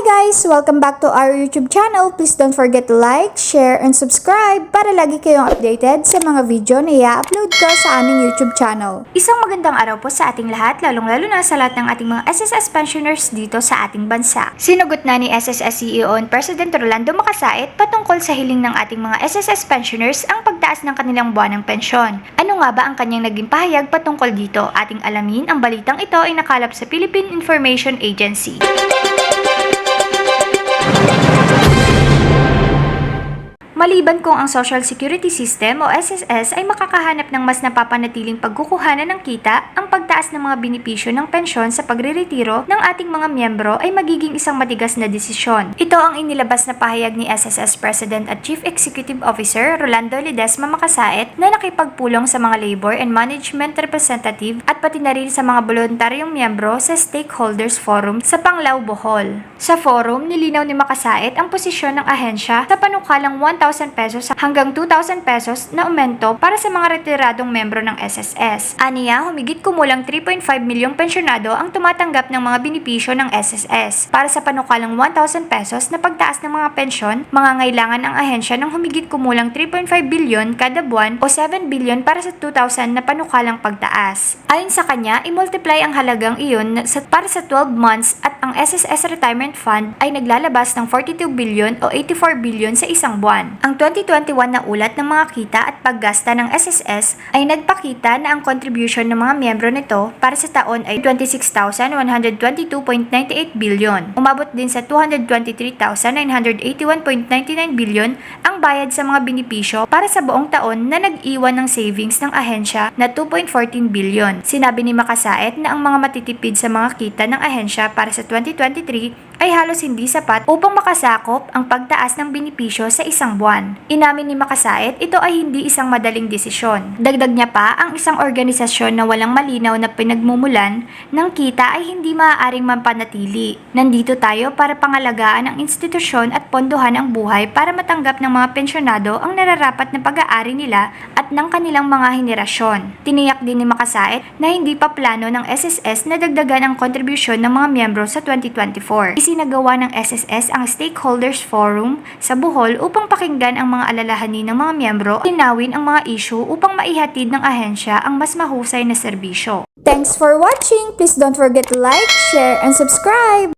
guys! Welcome back to our YouTube channel. Please don't forget to like, share, and subscribe para lagi kayong updated sa mga video na i-upload ko sa aming YouTube channel. Isang magandang araw po sa ating lahat, lalong-lalo na sa lahat ng ating mga SSS pensioners dito sa ating bansa. Sinugot na ni SSS CEO and President Rolando Macasait patungkol sa hiling ng ating mga SSS pensioners ang pagtaas ng kanilang buwanang pensyon. Ano nga ba ang kanyang naging pahayag patungkol dito? Ating alamin, ang balitang ito ay nakalap sa Philippine Information Agency. Maliban kung ang Social Security System o SSS ay makakahanap ng mas napapanatiling pagkukuhanan ng kita, ang pagtaas ng mga binipisyo ng pensyon sa pagreretiro ng ating mga miyembro ay magiging isang matigas na desisyon. Ito ang inilabas na pahayag ni SSS President at Chief Executive Officer Rolando Ledesma Makasait na nakipagpulong sa mga labor and management representative at pati na rin sa mga voluntaryong miyembro sa Stakeholders Forum sa Panglao, Bohol. Sa forum, nilinaw ni Makasait ang posisyon ng ahensya sa panukalang 1,000 pesos hanggang 2,000 pesos na aumento para sa mga retiradong membro ng SSS. Aniya, humigit kumulang 3.5 milyong pensyonado ang tumatanggap ng mga binipisyo ng SSS. Para sa panukalang 1,000 pesos na pagtaas ng mga pensyon, mangangailangan ang ahensya ng humigit kumulang 3.5 bilyon kada buwan o 7 bilyon para sa 2,000 na panukalang pagtaas. Ayon sa kanya, i-multiply ang halagang iyon para sa 12 months at ang SSS Retirement Fund ay naglalabas ng 42 bilyon o 84 bilyon sa isang buwan. Ang 2021 na ulat ng mga kita at paggasta ng SSS ay nagpakita na ang contribution ng mga miyembro nito para sa taon ay 26,122.98 bilyon. Umabot din sa 223,981.99 bilyon ang bayad sa mga binipisyo para sa buong taon na nag-iwan ng savings ng ahensya na 2.14 bilyon. Sinabi ni Makasait na ang mga matitipid sa mga kita ng ahensya para sa 2023 ay halos hindi sapat upang makasakop ang pagtaas ng binipisyo sa isang buwan. Inamin ni Makasait, ito ay hindi isang madaling desisyon. Dagdag niya pa, ang isang organisasyon na walang malinaw na pinagmumulan ng kita ay hindi maaaring mampanatili. Nandito tayo para pangalagaan ang institusyon at pondohan ang buhay para matanggap ng mga pensyonado ang nararapat na pag-aari nila at ng kanilang mga henerasyon. Tiniyak din ni Makasait na hindi pa plano ng SSS na dagdagan ang kontribusyon ng mga miyembro sa 2024 isinagawa ng SSS ang Stakeholders Forum sa Bohol upang pakinggan ang mga alalahanin ng mga miyembro at linawin ang mga issue upang maihatid ng ahensya ang mas mahusay na serbisyo. Thanks for watching! Please don't forget to like, share, and subscribe!